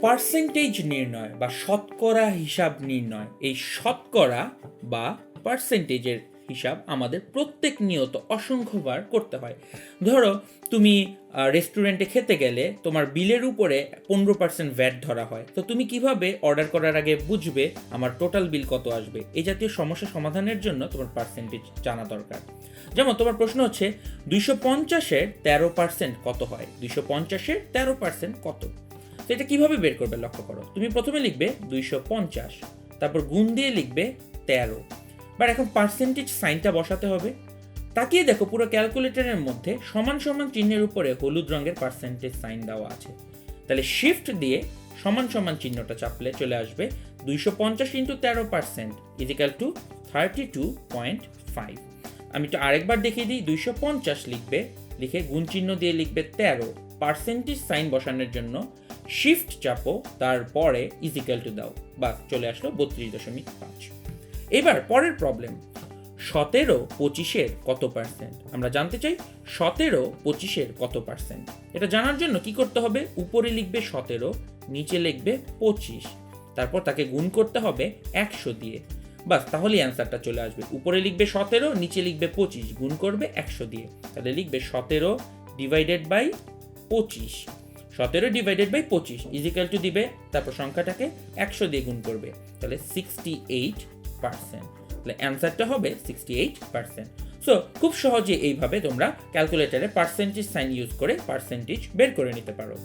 Percentage নির্ণয় বা শতকরা হিসাব নির্ণয়। এই শতকরা বা পার্সেন্টেজের হিসাব আমাদের প্রত্যেক নিয়ত অসংখ্যবার করতে হয়। ধরো, তুমি রেস্টুরেন্টে খেতে গেলে তোমার বিলের উপরে পনেরো পার্সেন্ট ভ্যাট ধরা হয়। তো তুমি কীভাবে অর্ডার করার আগে বুঝবে আমার টোটাল বিল কত আসবে? এই জাতীয় সমস্যা সমাধানের জন্য তোমার পার্সেন্টেজ জানা দরকার। যেমন তোমার প্রশ্ন হচ্ছে, দুইশো পঞ্চাশের তেরো পার্সেন্ট কত হয়? দুইশো পঞ্চাশের তেরো পার্সেন্ট কত? তো এটা কীভাবে বের করবে লক্ষ্য করো? তুমি প্রথমে লিখবে দুইশো পঞ্চাশ, তারপর গুণ দিয়ে লিখবে তেরো। বাট এখন পার্সেন্টেজ সাইনটা বসাতে হবে। তাকিয়ে দেখো পুরো ক্যালকুলেটরের মধ্যে সমান সমান চিহ্নের উপরে হলুদ রঙের পার্সেন্টেজ সাইন দেওয়া আছে। তাহলে শিফট দিয়ে সমান সমান চিহ্নটা চাপলে চলে আসবে দুইশো পঞ্চাশ ইন্টু তেরো percent is equal to thirty two point five আমি তো আরেকবার দেখিয়ে দিই, দুইশো পঞ্চাশ লিখবে, লিখে গুণ চিহ্ন দিয়ে লিখবে তেরো। পার্সেন্টেজ সাইন বসানোর জন্য শিফট চাপো, তারপরে ইজিক্যাল টু দাও, বা চলে আসলো বত্রিশ দশমিক পাঁচ। এবার পরের প্রবলেম সতেরো পঁচিশের কত পার্সেন্ট আমরা জানতে চাই সতেরো পঁচিশের কত পার্সেন্ট এটা জানার জন্য কি করতে হবে? উপরে লিখবে সতেরো, নিচে লিখবে পঁচিশ। তারপর তাকে গুণ করতে হবে একশো দিয়ে। বাস, তাহলেই অ্যান্সারটা চলে আসবে। উপরে লিখবে সতেরো, নিচে লিখবে পঁচিশ, গুণ করবে একশো দিয়ে। তাহলে লিখবে সতেরো ডিভাইডেড বাই পঁচিশ। সতেরো ডিভাইডেড বাই পঁচিশ ইজিক্যাল টু দিবে, তারপর সংখ্যাটাকে একশো দিয়ে গুণ করবে। তাহলে সিক্সটি এইট পার্সেন্ট তাহলে অ্যান্সারটা হবে সিক্সটি এইট পার্সেন্ট সো খুব সহজে এইভাবে তোমরা ক্যালকুলেটারে পার্সেন্টেজ সাইন ইউজ করে পার্সেন্টেজ বের করে নিতে পারো।